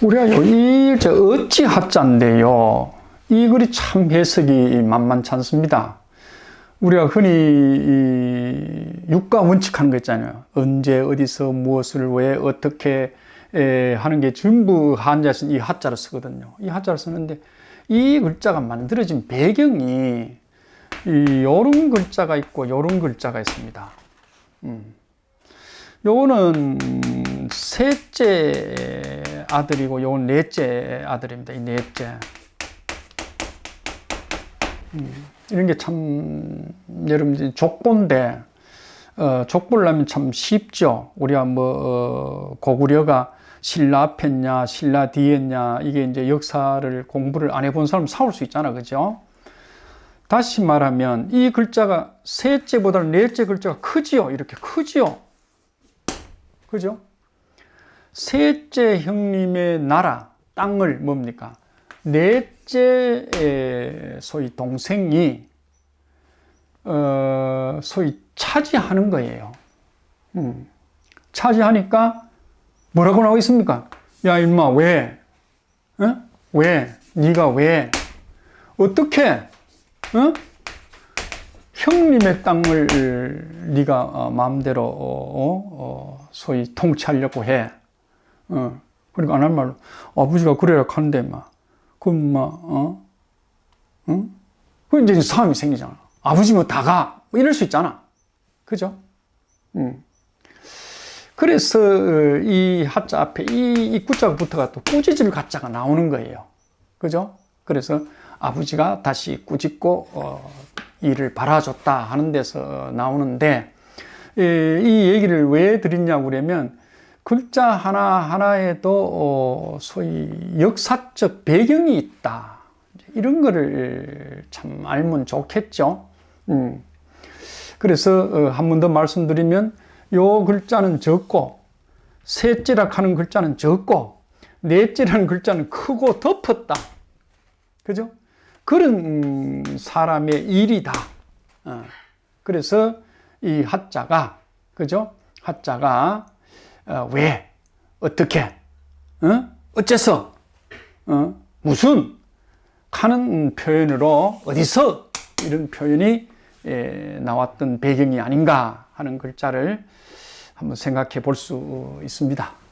우리가 이저 어찌 하자인데요. 이 글이 참 해석이 만만치 않습니다. 우리가 흔히 이 육가 원칙하는 거 있잖아요. 언제 어디서 무엇을 왜 어떻게 에, 하는 게 전부 한자에서 이 하자를 쓰거든요. 이 하자를 쓰는데 이 글자가 만들어진 배경이 이 요런 글자가 있고 요런 글자가 있습니다. 음. 요거는 셋째 아들이고 요건 넷째 아들입니다. 이 넷째. 음, 이런 게 참 여러분 족보인데 어, 족보를 하면 참 쉽죠. 우리가 뭐 어, 고구려가 신라 앞했냐, 신라 뒤했냐 이게 이제 역사를 공부를 안 해본 사람 사올 수 있잖아, 그죠? 다시 말하면 이 글자가 셋째보다는 넷째 글자가 크지요. 이렇게 크지요. 그죠? 셋째 형님의 나라, 땅을 뭡니까? 넷째 에, 소위 동생이 어, 소위 차지하는 거예요. 음. 차지하니까 뭐라고 나와 있습니까? 야 임마 왜? 어? 왜? 네가 왜? 어떻게? 어? 형님의 땅을 네가 어, 마음대로 어, 어, 소위 통치하려고 해. 어. 그러니까 안 할 말로 아버지가 그래라 하는데 막 그럼 막 어? 응? 그 이제 싸움이 생기잖아. 아버지 뭐 다가 뭐 이럴 수 있잖아. 그죠? 음. 그래서 어, 이 하자 앞에 이, 붙어가 또 꾸짖을 가자가 나오는 거예요. 그죠? 그래서 아버지가 다시 꾸짖고 어, 이를 바라줬다 하는 데서 나오는데 이, 이 얘기를 왜 드리냐고 그러면 글자 하나 하나에도 어, 소위 역사적 배경이 있다 이런 거를 참 알면 좋겠죠. 음. 그래서 어, 한번 더 말씀드리면 요 글자는 적고 셋째라 하는 글자는 적고 넷째라는 글자는 크고 덮었다. 그죠? 그런 사람의 일이다. 어. 그래서 이 하자가 그죠? 하자가 어, 왜 어떻게 어? 어째서 어? 무슨 하는 표현으로 어디서 이런 표현이 에, 나왔던 배경이 아닌가 하는 글자를 한번 생각해 볼 수 있습니다.